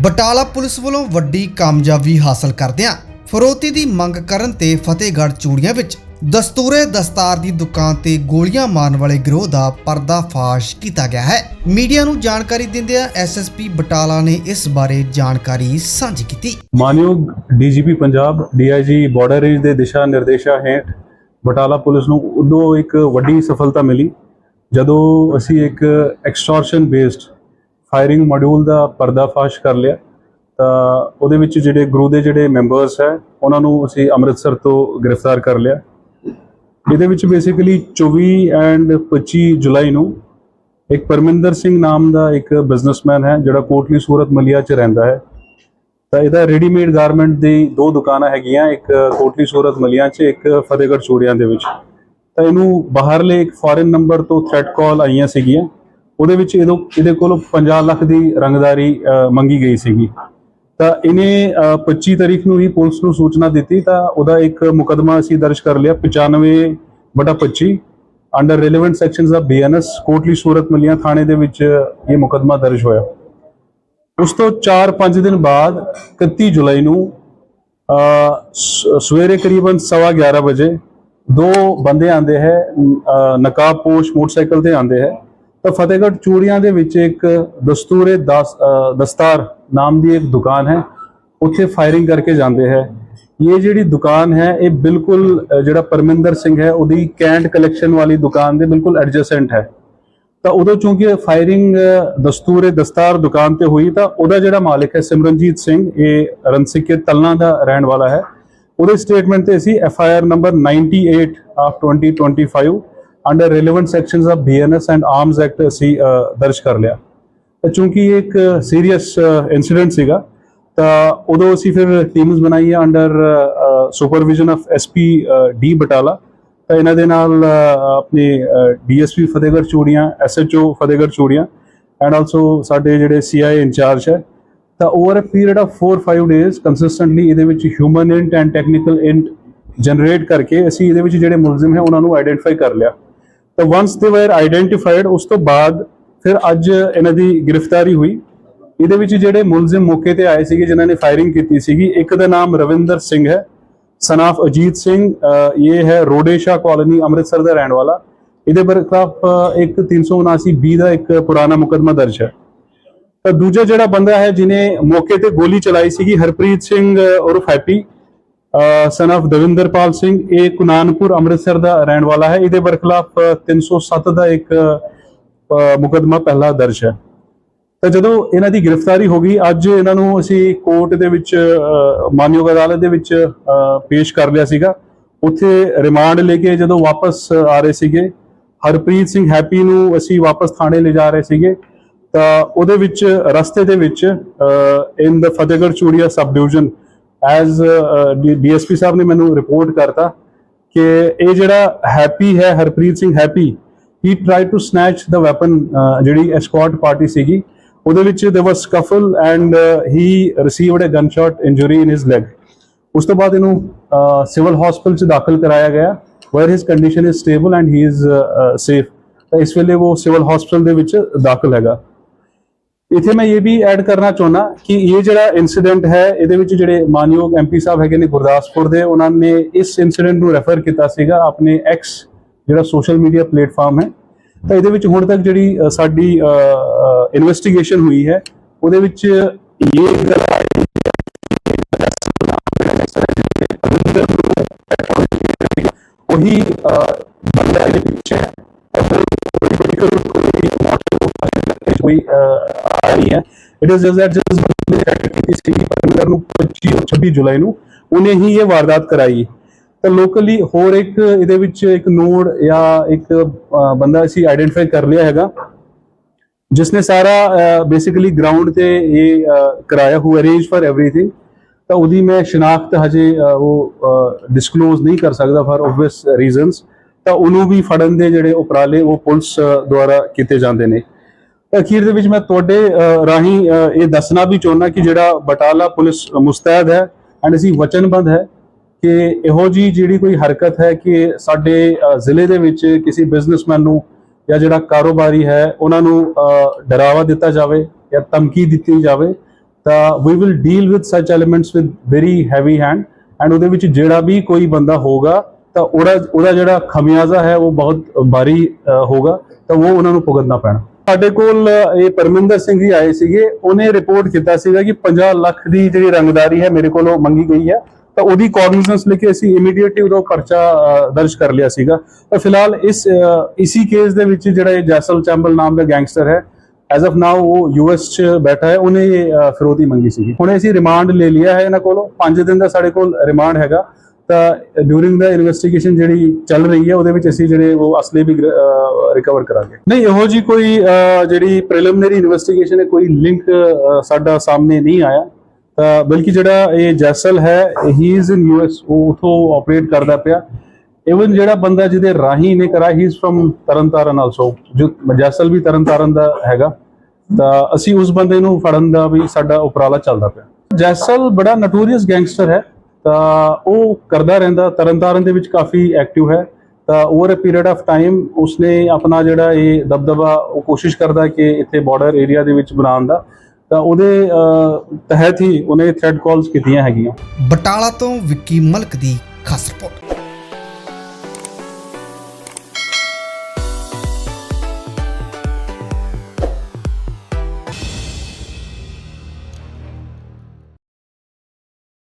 Batala police ਵੱਲੋਂ ਵੱਡੀ ਕਾਮਯਾਬੀ ਹਾਸਲ ਕਰਦਿਆਂ ਫਰੋਤੀ ਦੀ ਮੰਗ ਕਰਨ ਤੇ ਫਤਿਹਗੜ੍ਹ ਚੂੜੀਆਂ ਵਿੱਚ ਦਸਤੂਰੇ ਦਸਤਾਰ ਦੀ ਦੁਕਾਨ ਤੇ ਗੋਲੀਆਂ ਮਾਰਨ ਵਾਲੇ ਗਿਰੋਹ ਦਾ ਪਰਦਾਫਾਸ਼ ਕੀਤਾ ਗਿਆ ਹੈ। ਮੀਡੀਆ ਨੂੰ ਜਾਣਕਾਰੀ ਦਿੰਦਿਆਂ ਐਸਐਸਪੀ ਬਟਾਲਾ ਨੇ ਇਸ ਬਾਰੇ ਜਾਣਕਾਰੀ ਸਾਂਝੀ ਕੀਤੀ। ਮਾਨਯੋਗ DGP Punjab, DIG border range ਦੇ ਦਿਸ਼ਾ ਨਿਰਦੇਸ਼ਾਂ ਹੇਠ ਬਟਾਲਾ ਪੁਲਿਸ ਨੂੰ ਉਦੋਂ ਇੱਕ ਵੱਡੀ ਸਫਲਤਾ ਮਿਲੀ, ਜਦੋਂ ਅਸੀਂ ਇੱਕ ਐਕਸਟੋਰਸ਼ਨ ਬੇਸਡ ਫਾਇਰਿੰਗ ਮੋਡਿਊਲ ਦਾ ਪਰਦਾਫਾਸ਼ ਕਰ ਲਿਆ। ਤਾਂ ਉਹਦੇ ਵਿੱਚ ਜਿਹੜੇ ਗਰੁੱਪ ਦੇ ਜਿਹੜੇ ਮੈਂਬਰਸ ਹੈ, ਉਹਨਾਂ ਨੂੰ ਅਸੀਂ ਅੰਮ੍ਰਿਤਸਰ ਤੋਂ ਗ੍ਰਿਫਤਾਰ ਕਰ ਲਿਆ। ਇਹਦੇ ਵਿੱਚ ਬੇਸਿਕਲੀ 24 ਐਂਡ 25 ਜੁਲਾਈ ਨੂੰ ਇੱਕ ਪਰਮਿੰਦਰ ਸਿੰਘ ਨਾਮ ਦਾ ਇੱਕ ਬਿਜ਼ਨਸਮੈਨ ਹੈ, ਜਿਹੜਾ ਕੋਟਲੀ ਸੂਰਤ ਮਲੀਆ 'ਚ ਰਹਿੰਦਾ ਹੈ। ਤਾਂ ਇਹਦਾ ਰੈਡੀਮੇਡ ਗਾਰਮੈਂਟ ਦੀ ਦੋ ਦੁਕਾਨਾਂ ਹੈਗੀਆਂ, ਇੱਕ ਕੋਟਲੀ ਸੂਰਤ ਮਲੀਆਂ 'ਚ, ਇੱਕ ਫਤਿਹਗੜ੍ਹ ਚੂੜੀਆਂ ਦੇ ਵਿੱਚ। ਤਾਂ ਇਹਨੂੰ ਬਾਹਰਲੇ ਇੱਕ ਫੋਰਨ ਨੰਬਰ ਤੋਂ ਥ੍ਰੈਟ ਕਾਲ ਆਈਆਂ ਸੀਗੀਆਂ। ਉਹਦੇ ਵਿੱਚ ਇਹਦੋਂ ਇਹਦੇ ਕੋਲ 50 ਲੱਖ ਦੀ ਰੰਗਦਾਰੀ ਮੰਗੀ ਗਈ ਸੀਗੀ। ਤਾਂ ਇਹਨੇ ਅ, 25 ਤਾਰੀਖ ਨੂੰ ਹੀ ਪੁਲਿਸ ਨੂੰ ਸੂਚਨਾ ਦਿੱਤੀ ਤਾਂ ਉਹਦਾ ਇੱਕ ਮੁਕਦਮਾ ਅਸੀਂ ਦਰਜ ਕਰ ਲਿਆ 95 ਬਟਾ 25 under relevant sections of BNS Kotli Surat Malian ਥਾਣੇ ਦੇ ਵਿੱਚ ਇਹ ਮੁਕਦਮਾ ਦਰਜ ਹੋਇਆ। ਉਸ ਤੋਂ 4-5 ਦਿਨ ਬਾਅਦ 31 ਜੁਲਾਈ ਨੂੰ ਅ, ਸਵੇਰੇ ਕਰੀਬਨ 11:30 ਵਜੇ ਦੋ ਬੰਦੇ ਆਂਦੇ ਹੈ ਅ, ਨਕਾਬਪੋਸ਼ ਮੋਟਰਸਾਈਕਲ ਤੇ ਆਂਦੇ ਹੈ। ਤਾਂ ਫਤਿਹਗੜ੍ਹ ਚੂੜੀਆਂ ਦੇ ਵਿੱਚ ਇੱਕ ਦਸਤੂਰੇ ਦਸ ਦਸਤਾਰ ਨਾਮ ਦੀ ਇੱਕ ਦੁਕਾਨ ਹੈ। ਉੱਥੇ ਫਾਇਰਿੰਗ ਕਰਕੇ ਜਾਂਦੇ ਹੈ। ਇਹ ਜਿਹੜੀ ਦੁਕਾਨ ਹੈ, ਇਹ ਬਿਲਕੁਲ ਜਿਹੜਾ ਪਰਮਿੰਦਰ ਸਿੰਘ ਹੈ, ਉਹਦੀ ਕੈਂਟ ਕਲੈਕਸ਼ਨ ਵਾਲੀ ਦੁਕਾਨ ਦੇ ਬਿਲਕੁਲ ਐਡਜਸੈਂਟ ਹੈ। ਤਾਂ ਉਦੋਂ ਚੂੰਕਿ ਫਾਇਰਿੰਗ ਦਸਤੂਰੇ, ਦਸਤਾਰ ਦੁਕਾਨ ਤੇ ਹੋਈ, ਤਾਂ ਉਹਦਾ ਜਿਹੜਾ ਮਾਲਕ ਹੈ, ਸਿਮਰਨਜੀਤ ਸਿੰਘ, ਇਹ ਰਣਸਿੱਕੇ ਤਲਨਾ ਦਾ ਰਹਿਣ ਵਾਲਾ ਹੈ। ਉਹਦੇ ਸਟੇਟਮੈਂਟ ਤੇ ਸੀ F I R number 98 of 2025 under relevant sections of BNS and Arms Act ਅਸੀਂ ਦਰਜ ਕਰ ਲਿਆ ਤਾਂ ਚੂੰਕਿ ਇਹ ਇੱਕ ਸੀਰੀਅਸ ਇਨਸੀਡੈਂਟ ਸੀਗਾ ਤਾਂ ਉਦੋਂ ਅਸੀਂ ਫਿਰ ਟੀਮਸ ਬਣਾਈਆਂ under supervision of SP D Batala ਤਾਂ ਇਹਨਾਂ ਦੇ ਨਾਲ ਅ, ਆਪਣੇ DSP Fatehgarh Churian SHO Fatehgarh Churian and also ਸਾਡੇ ਜਿਹੜੇ ਸੀਆਈ ਇੰਚਾਰਜ ਹੈ ਤਾਂ over a period of 4-5 days consistently ਇਹਦੇ ਵਿੱਚ human int and technical int generate ਕਰਕੇ ਅਸੀਂ ਇਹਦੇ ਵਿੱਚ ਜਿਹੜੇ ਮੁਲਜ਼ਮ ਹੈ ਉਹਨਾਂ ਨੂੰ ਆਈਡੈਂਟੀਫਾਈ ਕਰ ਲਿਆ ਤਾਂ ਵਾਂਸ ਦੇ ਵਰ ਆਈਡੈਂਟੀਫਾਈਡ ਉਸ ਤੋਂ ਬਾਅਦ ਫਿਰ ਅੱਜ ਇਹਨਾਂ ਦੀ ਗ੍ਰਿਫਤਾਰੀ ਹੋਈ। ਇਹਦੇ ਵਿੱਚ ਜਿਹੜੇ ਮੁਲਜ਼ਮ ਮੌਕੇ ਤੇ ਆਏ ਸੀਗੇ ਜਿਨ੍ਹਾਂ ਨੇ ਫਾਇਰਿੰਗ ਕੀਤੀ ਸੀਗੀ ਇੱਕ ਦਾ ਨਾਮ ਰਵਿੰਦਰ ਸਿੰਘ ਹੈ ਸਨਾਫ ਅਜੀਤ ਸਿੰਘ ਇਹ ਹੈ ਰੋਡੇਸ਼ਾ ਕਾਲੋਨੀ ਅੰਮ੍ਰਿਤਸਰ ਦਾ ਰਹਿਣ ਵਾਲਾ। ਇਹਦੇ ਬਰਖਲਾਫ ਇੱਕ 379 ਬੀ ਦਾ ਇੱਕ ਪੁਰਾਣਾ ਮੁਕੱਦਮਾ ਦਰਜ ਹੈ। ਤਾਂ ਦੂਜਾ ਜਿਹੜਾ ਬੰਦਾ ਹੈ ਜਿਨੇ ਮੌਕੇ ਤੇ ਗੋਲੀ ਚਲਾਈ ਸੀਗੀ ਹਰਪ੍ਰੀਤ ਸਿੰਘ ਅ, ਉਰਫ Happy son of Davinderpal Singh ਇਹ ਕੁਨਾਨਪੁਰ ਅੰਮ੍ਰਿਤਸਰ ਦਾ ਰਹਿਣ ਵਾਲਾ ਹੈ। ਇਹਦੇ ਬਰਖਲਾਫ 307 ਦਾ ਇੱਕ ਅ, ਮੁਕੱਦਮਾ ਪਹਿਲਾ ਦਰਜ ਹੈ। ਤਾਂ ਜਦੋਂ ਇਹਨਾਂ ਦੀ ਗ੍ਰਿਫਤਾਰੀ ਹੋ ਗਈ ਅੱਜ ਇਹਨਾਂ ਨੂੰ ਅਸੀਂ ਕੋਰਟ ਦੇ ਵਿੱਚ ਮਾਨਯੋਗ ਅਦਾਲਤ ਦੇ ਵਿੱਚ ਪੇਸ਼ ਕਰ ਲਿਆ ਸੀਗਾ। ਉੱਥੇ ਰਿਮਾਂਡ ਲੈ ਕੇ ਜਦੋਂ ਵਾਪਸ ਆ ਰਹੇ ਸੀਗੇ ਹਰਪ੍ਰੀਤ ਸਿੰਘ ਹੈਪੀ ਨੂੰ ਅਸੀਂ ਵਾਪਸ ਥਾਣੇ ਲੈ ਜਾ ਰਹੇ ਸੀਗੇ। ਤਾਂ ਉਹਦੇ ਵਿੱਚ ਰਸਤੇ ਦੇ ਵਿੱਚ in the Fatehgarh Churian sub division as DSP uh, ਸਾਹਿਬ ਨੇ ਮੈਨੂੰ ਰਿਪੋਰਟ ਕਰਤਾ ਕਿ ਇਹ ਜਿਹੜਾ ਹੈਪੀ ਹੈ Harpreet Singh Happy he try to snatch the weapon ਜਿਹੜੀ ਐਸਕॉर्ट ਪਾਰਟੀ ਸੀਗੀ ਉਹਦੇ ਵਿੱਚ there was scuffle and uh, he received a gunshot injury in his leg. ਉਸ ਤੋਂ ਬਾਅਦ ਇਹਨੂੰ ਸਿਵਲ ਹਸਪੀਟਲ ਚ ਦਾਖਲ ਕਰਾਇਆ ਗਿਆ where his condition is stable and he is uh, ਇਸ ਵੇਲੇ ਉਹ ਸਿਵਲ ਹਸਪੀਟਲ ਦੇ ਵਿੱਚ ਦਾਖਲ ਹੈਗਾ। ਇਥੇ ਮੈਂ ਇਹ ਵੀ ਐਡ ਕਰਨਾ ਚਾਹੁੰਦਾ ਕਿ ਇਹ ਜਿਹੜਾ ਇਨਸੀਡੈਂਟ ਹੈ, ਇਹਦੇ ਵਿੱਚ ਜਿਹੜੇ ਮਾਨਯੋਗ ਐਮਪੀ ਸਾਹਿਬ ਹੈਗੇ ਨੇ ਗੁਰਦਾਸਪੁਰ ਦੇ, ਉਹਨਾਂ ਨੇ ਇਸ ਇਨਸੀਡੈਂਟ ਨੂੰ ਰੈਫਰ ਕੀਤਾ ਸੀਗਾ, ਆਪਣੇ ਐਕਸ ਜਿਹੜਾ ਸੋਸ਼ਲ ਮੀਡੀਆ ਪਲੇਟਫਾਰਮ ਹੈ। ਤਾਂ ਇਹਦੇ ਵਿੱਚ ਹੁਣ ਤੱਕ ਜਿਹੜੀ ਸਾਡੀ ਇਨਵੈਸਟੀਗੇਸ਼ਨ ਹੋਈ ਹੈ, ਉਹਦੇ ਵਿੱਚ ਇਹ ਗੱਲ ਆਈ ਉਹੀ ਬੰਦਾ ਇਹਦੇ ਪਿੱਛੇ ਹੈ। ਕੋਈ ਆ ਨਹੀਂ ਹੈ। ਇਟ ਇਜ਼ ਜਸਟ ਦੈਟ ਜਿਸ ਬੰਦੇ ਨੇ ਅਟੈਕ ਸੀ ਪਰਮੇਂਦਰ ਨੂੰ 25 26 ਜੁਲਾਈ ਨੂੰ ਉਹਨੇ ਹੀ ਇਹ ਵਾਰਦਾਤ ਕਰਾਈ। ਤਾਂ ਲੋਕਲੀ ਹੋਰ ਇੱਕ ਇਹਦੇ ਵਿੱਚ ਇੱਕ ਨੋਡ ਜਾਂ ਇੱਕ ਬੰਦਾ ਅਸੀਂ ਆਈਡੈਂਟੀਫਾਈ ਕਰ ਲਿਆ ਹੈਗਾ ਜਿਸ ਨੇ ਸਾਰਾ ਬੇਸਿਕਲੀ ਗਰਾਊਂਡ ਤੇ ਇਹ ਕਰਾਇਆ ਹੋਇਆ ਅਰੇਂਜ ਫਾਰ एवरीथिंग ਤਾਂ ਉਹਦੀ ਮੈਂ ਸ਼ਨਾਖਤ ਹਜੇ ਉਹ ਡਿਸਕਲੋਜ਼ ਨਹੀਂ ਕਰ ਸਕਦਾ ਫਾਰ ਆਬਵੀਅਸ ਰੀਜ਼ਨਸ ਤਾਂ ਉਹਨੂੰ ਵੀ ਫੜਨ ਦੇ ਜਿਹੜੇ ਉਪਰਾਲੇ ਉਹ ਪੁਲਿਸ ਦੁਆਰਾ ਕੀਤੇ ਜਾਂਦੇ ਨੇ। ਅਖੀਰ ਦੇ ਵਿੱਚ ਮੈਂ ਤੁਹਾਡੇ ਰਾਹੀਂ ਇਹ ਦੱਸਣਾ ਵੀ ਚਾਹੁੰਦਾ ਕਿ ਜਿਹੜਾ ਬਟਾਲਾ ਪੁਲਿਸ ਮੁਸਤੈਦ ਹੈ ਐਂਡ ਅਸੀਂ ਵਚਨਬੱਧ ਹੈ ਕਿ ਇਹੋ ਜੀ ਜਿਹੜੀ ਕੋਈ ਹਰਕਤ ਹੈ ਕਿ ਸਾਡੇ ਜ਼ਿਲ੍ਹੇ ਦੇ ਵਿੱਚ ਕਿਸੇ ਬਿਜ਼ਨਸਮੈਨ ਨੂੰ ਜਾਂ ਜਿਹੜਾ ਕਾਰੋਬਾਰੀ ਹੈ, ਉਹਨਾਂ ਨੂੰ ਡਰਾਵਾ ਦਿੱਤਾ ਜਾਵੇ ਜਾਂ ਧਮਕੀ ਦਿੱਤੀ ਜਾਵੇ, ਤਾਂ we will deal with such elements with very heavy hand and ਉਹਦੇ ਵਿੱਚ ਜਿਹੜਾ ਵੀ ਕੋਈ ਬੰਦਾ ਹੋਗਾ ਤਾਂ ਉਹਦਾ ਉਹਦਾ ਜਿਹੜਾ ਖਮਿਆਜ਼ਾ ਹੈ ਉਹ ਬਹੁਤ ਭਾਰੀ ਹੋਗਾ ਤਾਂ ਉਹ ਉਹਨਾਂ ਨੂੰ ਭੁਗਤਣਾ ਪੈਣਾ। ਸਾਡੇ ਕੋਲ ਇਹ ਪਰਮਿੰਦਰ ਸਿੰਘ ਜੀ ਆਏ ਸੀਗੇ। ਉਹਨੇ ਰਿਪੋਰਟ ਕੀਤਾ ਸੀਗਾ ਕਿ 50 ਲੱਖ ਦੀ ਜਿਹੜੀ ਰੰਗਦਾਰੀ ਹੈ ਮੇਰੇ ਕੋਲੋਂ ਮੰਗੀ ਗਈ ਹੈ। ਤਾਂ ਉਹਦੀ ਕੌਗਨੀਜ਼ੈਂਸ ਲੈ ਕੇ ਅਸੀਂ ਇਮੀਡੀਏਟਲੀ ਉਹਦਾ ਪਰਚਾ ਦਰਜ ਕਰ ਲਿਆ ਸੀਗਾ। ਤਾਂ ਫਿਲਹਾਲ ਇਸ ਇਸੀ ਕੇਸ ਦੇ ਵਿੱਚ ਜਿਹੜਾ ਇਹ ਜੈਸਲ ਚੰਬਲ ਨਾਮ ਦਾ ਗੈਂਗਸਟਰ ਹੈ ਐਜ਼ ਆਫ ਨਾਓ ਉਹ ਯੂਐਸ ਚ ਬੈਠਾ ਹੈ। ਉਹਨੇ ਅ, ਫਿਰੌਤੀ ਮੰਗੀ ਸੀਗੀ। ਹੁਣ ਅਸੀਂ ਰਿਮਾਂਡ ਲੈ ਲਿਆ ਹੈ ਇਹਨਾਂ ਕੋਲੋਂ। 5 ਦਿਨ ਦਾ ਸਾਡੇ ਕੋਲ ਰਿਮਾਂਡ ਹੈਗਾ। ਤਾਂ ਡਿਊਰਿੰਗ ਦਾ ਇਨਵੈਸਟੀਗੇਸ਼ਨ ਜਿਹੜੀ ਚੱਲ ਰਹੀ ਹੈ, ਉਹਦੇ ਵਿੱਚ ਅਸੀਂ ਜਿਹੜੇ ਉਹ ਅਸਲੇ ਵੀ ਰਿਕਵਰ ਕਰਾਂਗੇ। ਨਹੀਂ, ਇਹੋ ਜੀ ਕੋਈ ਜਿਹੜੀ ਪ੍ਰੀਲਿਮਿਨਰੀ ਇਨਵੈਸਟੀਗੇਸ਼ਨ ਹੈ, ਕੋਈ ਲਿੰਕ ਸਾਡਾ ਸਾਹਮਣੇ ਨਹੀਂ ਆਇਆ। ਤਾਂ ਬਲਕਿ ਜਿਹੜਾ ਇਹ ਜੈਸਲ ਹੈ ਹੀ ਇਜ਼ ਇਨ ਯੂਐਸ ਉਹ ਉਥੋਂ ਆਪਰੇਟ ਕਰਦਾ ਪਿਆ। ਇਵਨ ਜਿਹੜਾ ਬੰਦਾ ਜਿਹਦੇ ਰਾਹੀਂ ਨੇ ਕਰਾ he is from Tarn Taran also ਜੋ ਜੈਸਲ ਵੀ ਤਰਨਤਾਰਨ ਦਾ ਹੈਗਾ। ਤਾਂ ਅਸੀਂ ਉਸ ਬੰਦੇ ਨੂੰ ਫੜਨ ਦਾ ਵੀ ਸਾਡਾ ਉਪਰਾਲਾ ਚੱਲਦਾ ਪਿਆ। ਜੈਸਲ ਬੜਾ ਨਟੋਰੀਅਸ ਗੈਂਗਸਟਰ ਹੈ। ਤਾਂ ਉਹ ਕਰਦਾ ਰਹਿੰਦਾ, ਤਰਨਤਾਰਨ ਦੇ ਵਿੱਚ ਕਾਫੀ ਐਕਟਿਵ ਹੈ। ਤਾਂ over a period of time ਉਸਨੇ ਆਪਣਾ ਜਿਹੜਾ ਇਹ ਦਬਦਬਾ, ਉਹ ਕੋਸ਼ਿਸ਼ ਕਰਦਾ ਕਿ ਇੱਥੇ ਬਾਰਡਰ ਏਰੀਆ ਦੇ ਵਿੱਚ ਬਣਾਉਣ ਦਾ। ਤਾਂ ਉਹਦੇ ਤਹਿਤ ਹੀ ਉਹਨੇ ਥ੍ਰੈਡ ਕਾਲਸ ਕੀਤੀਆਂ ਹੈਗੀਆਂ। ਬਟਾਲਾ ਤੋਂ ਵਿੱਕੀ ਮਲਕ ਦੀ ਖਾਸ ਰਿਪੋਰਟ